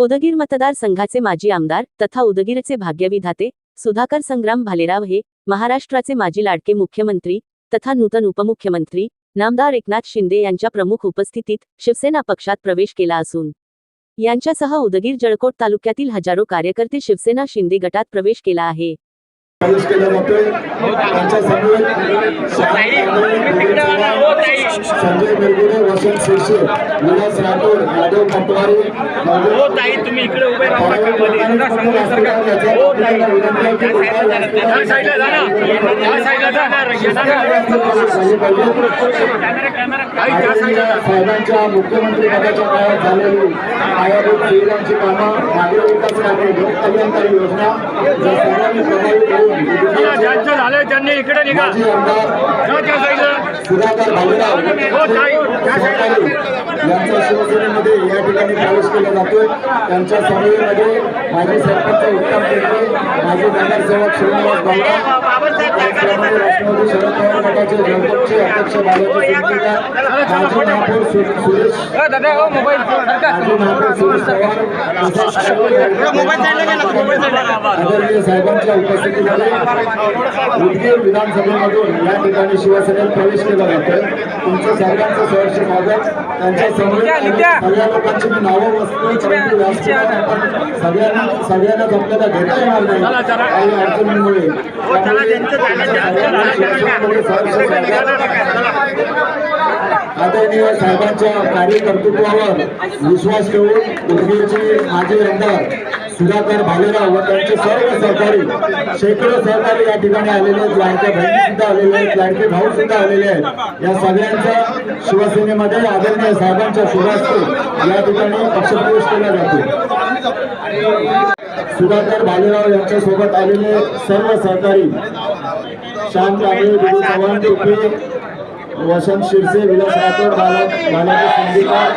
उदगीर मतदारसंघाचे माजी आमदार तथा उदगीरचे भाग्यविधाते सुधाकर संग्राम भालेराव हे महाराष्ट्राचे माजी लाडके मुख्यमंत्री तथा नूतन उपमुख्यमंत्री नामदार एकनाथ शिंदे यांच्या प्रमुख उपस्थितीत शिवसेना पक्षात प्रवेश केला असून यांच्यासह उदगीर जळकोट तालुक्यातील हजारो कार्यकर्ते शिवसेना शिंदे गटात प्रवेश केला आहे. प्रवेश केला जातोय त्यांच्यासमोर संजय मिरगुडे वसंत शिरसे विलास राठोड यादव पटवारी हो हो साहेबांच्या मुख्यमंत्री पदाच्या काळात झालेली पायाभूत सुविधांची कामं नागरी विकास योजना या सर्वांनी प्रभावी करून चला, झालंय त्यांनी इकडे निघा. हो यांच्या शिवसेनेमध्ये या ठिकाणी प्रवेश केला जातोय. त्यांच्या समवेमध्ये माजी सरपंच उत्तम टेके माजी नगरसेवक श्रीनिवास बाबा राष्ट्रवादी शरद पवार गटाचे जळकोटचे अध्यक्ष माजी महापौर सुरेश हो, दादा हो मोबाईल. माजी महापौर सुरेश पवार तसेच आदरणीय साहेबांच्या उपस्थितीमध्ये उदगीर विधानसभेमधून या ठिकाणी शिवसेनेत प्रवेश केला जातोय. तुमचं सर्वांचं सहर्ष स्वागत. त्यांच्या सगळ्या लोकांची मी नावं वस्तू सगळ्यांना सगळ्यांनाच आपल्याला घेता येणार नाही. काही अडचणींमुळे. स्वागत आदरणीय साहेबांच्या कार्यकर्तृत्वावर विश्वास ठेवून उदगीरचे माजी आमदार सुधाकर भालेराव व त्यांचे सर्व सहकारी शेकडो सहकारी या ठिकाणी आलेले आहेत. लाडक्या बहिणी सुद्धा आलेले आहेत. लाडके भाऊ सुद्धा आलेले आहेत. या सगळ्यांचा शिवसेनेमध्ये आदरणीय साहेबांच्या शुभास्ते या ठिकाणी पक्षप्रवेश केला जातो. सुधाकर भालेराव यांच्यासोबत आलेले सर्व सहकारी श्याम कांबळे विजय चव्हाण टोपे वसंत शिरसे विलास राठोड बाला बालाजी सिंदीकर